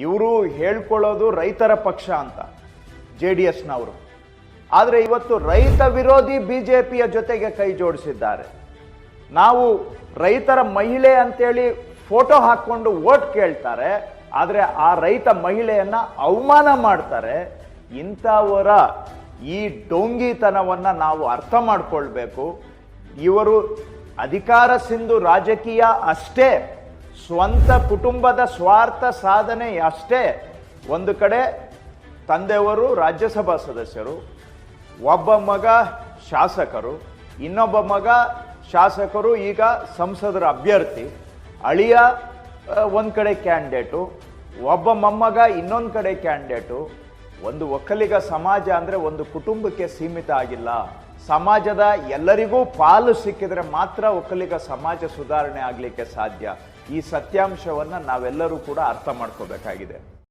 ಇವರು ಹೇಳ್ಕೊಳ್ಳೋದು ರೈತರ ಪಕ್ಷ ಅಂತ, ಜೆ ಡಿ ಎಸ್ನವರು. ಆದರೆ ಇವತ್ತು ರೈತ ವಿರೋಧಿ ಬಿ ಜೆ ಪಿಯ ಜೊತೆಗೆ ಕೈ ಜೋಡಿಸಿದ್ದಾರೆ. ನಾವು ರೈತರ ಮಹಿಳೆ ಅಂತೇಳಿ ಫೋಟೋ ಹಾಕ್ಕೊಂಡು ಓಟ್ ಕೇಳ್ತಾರೆ, ಆದರೆ ಆ ರೈತ ಮಹಿಳೆಯನ್ನು ಅವಮಾನ ಮಾಡ್ತಾರೆ. ಇಂಥವರ ಈ ಡೊಂಗಿತನವನ್ನು ನಾವು ಅರ್ಥ ಮಾಡಿಕೊಳ್ಬೇಕು. ಇವರು ಅಧಿಕಾರ ಸಿಂಧು ರಾಜಕೀಯ ಅಷ್ಟೇ. ಸ್ವಂತ ಕುಟುಂಬದ ಸ್ವಾರ್ಥ ಸಾಧನೆ ಅಷ್ಟೇ. ಒಂದು ಕಡೆ ತಂದೆಯವರು ರಾಜ್ಯಸಭಾ ಸದಸ್ಯರು, ಒಬ್ಬ ಮಗ ಶಾಸಕರು, ಇನ್ನೊಬ್ಬ ಮಗ ಶಾಸಕರು, ಈಗ ಸಂಸದರ ಅಭ್ಯರ್ಥಿ, ಅಳಿಯ ಒಂದು ಕಡೆ ಕ್ಯಾಂಡಿಡೇಟು, ಒಬ್ಬ ಮೊಮ್ಮಗ ಇನ್ನೊಂದು ಕಡೆ ಕ್ಯಾಂಡಿಡೇಟು ಒಂದು ಒಕ್ಕಲಿಗ ಸಮಾಜ ಅಂದರೆ ಒಂದು ಕುಟುಂಬಕ್ಕೆ ಸೀಮಿತ ಆಗಿಲ್ಲ. ಸಮಾಜದ ಎಲ್ಲರಿಗೂ ಪಾಲು ಸಿಕ್ಕಿದರೆ ಮಾತ್ರ ಒಕ್ಕಲಿಗ ಸಮಾಜ ಸುಧಾರಣೆ ಆಗಲಿಕ್ಕೆ ಸಾಧ್ಯ. ಈ ಸತ್ಯಾಂಶವನ್ನು ನಾವೆಲ್ಲರೂ ಕೂಡ ಅರ್ಥ ಮಾಡ್ಕೋಬೇಕಾಗಿದೆ.